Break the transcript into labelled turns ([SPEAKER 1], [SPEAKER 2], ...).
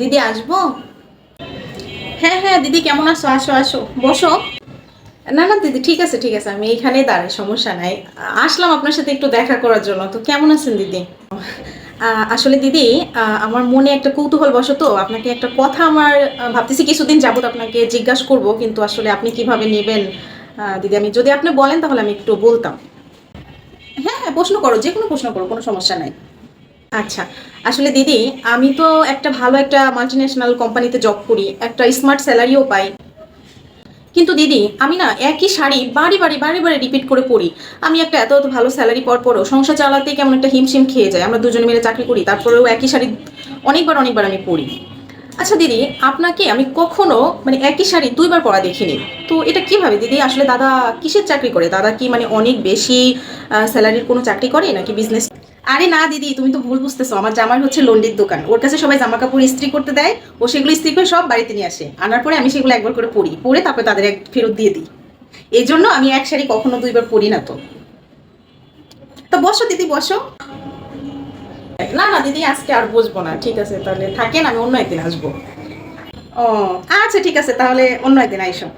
[SPEAKER 1] দিদি আসব? হ্যাঁ হ্যাঁ দিদি, কেমন আছো? আসো আসো, বসো। না না, দিদি, ঠিক আছে ঠিক আছে, আমি এইখানেই দাঁড়াই, সমস্যা নাই। আসলাম আপনার সাথে একটু দেখা করার জন্য, তো কেমন আছেন দিদি? আসলে দিদি আমার মনে একটা কৌতূহল বসো তো আপনাকে একটা কথা আমার ভাবতেছি কিছুদিন যাবত আপনাকে জিজ্ঞাসা করব, কিন্তু আসলে আপনি কীভাবে নেবেন? দিদি, আমি যদি আপনি বলেন, তাহলে আমি একটু বলতাম। হ্যাঁ হ্যাঁ প্রশ্ন করো যে কোনো প্রশ্ন করো, কোনো সমস্যা নাই। আচ্ছা আসলে দিদি, আমি তো একটা ভালো একটা মাল্টিন্যাশনাল কোম্পানিতে জব করি, একটা স্মার্ট স্যালারিও পাই। কিন্তু দিদি, আমি না একই শাড়ি বাড়ি বাড়ি বাড়ি বাড়ি রিপিট করে পড়ি আমি একটা এত এত ভালো স্যালারি পর পরও সংসার চালাতে কেমন একটা হিমশিম খেয়ে যায়। আমরা দুজনে মিলে চাকরি করি, তারপরেও একই শাড়ি অনেকবার অনেকবার আমি পরি। আচ্ছা দিদি, আপনাকে আমি কখনো মানে একই শাড়ি দুইবার পরা দেখিনি। তো এটা কীভাবে? দিদি, আসলে দাদা কিসের চাকরি করে? দাদা কি মানে অনেক বেশি স্যালারির কোনো চাকরি করে নাকি বিজনেস আরে না, দিদি, তুমি তো ভুল বুঝতেছো। আমার জামার হচ্ছে লন্ডির দোকান। ওর কাছে সবাই জামা কাপড় ইস্ত্রি করতে দেয়। ও সেগুলো ইস্ত্রি করে সব বাড়িতে নিয়ে আসে। আনার পরে আমি সেগুলো একবার করে পরি। পরে তারপরে তাদের এক ফেরত দিয়ে দিই। এই জন্য আমি এক শাড়ি কখনো দুইবার পরি না তো। তো বসো, দিদি, বসো। না না, দিদি, আজকে আর বসবো না। ঠিক আছে, তাহলে থাকেন, আমি অন্য একদিন আসব। ও আচ্ছা ঠিক আছে, তাহলে অন্য একদিন আইসো।